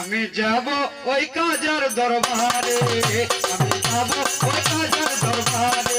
আমি যাব ওই কাজার দরবারে আমি যাব ওই কাজার দরবারে।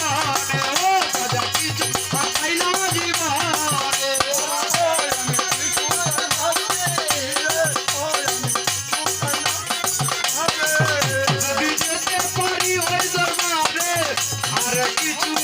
you too.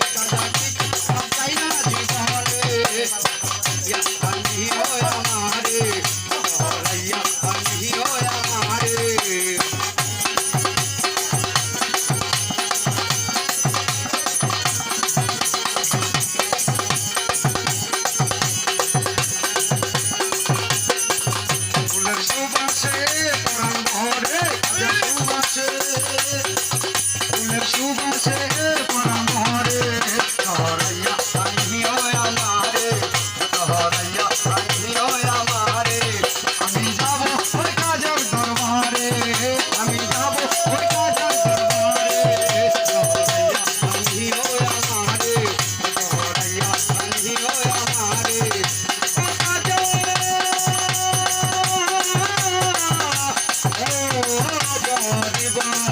Thank you. Bora, bora.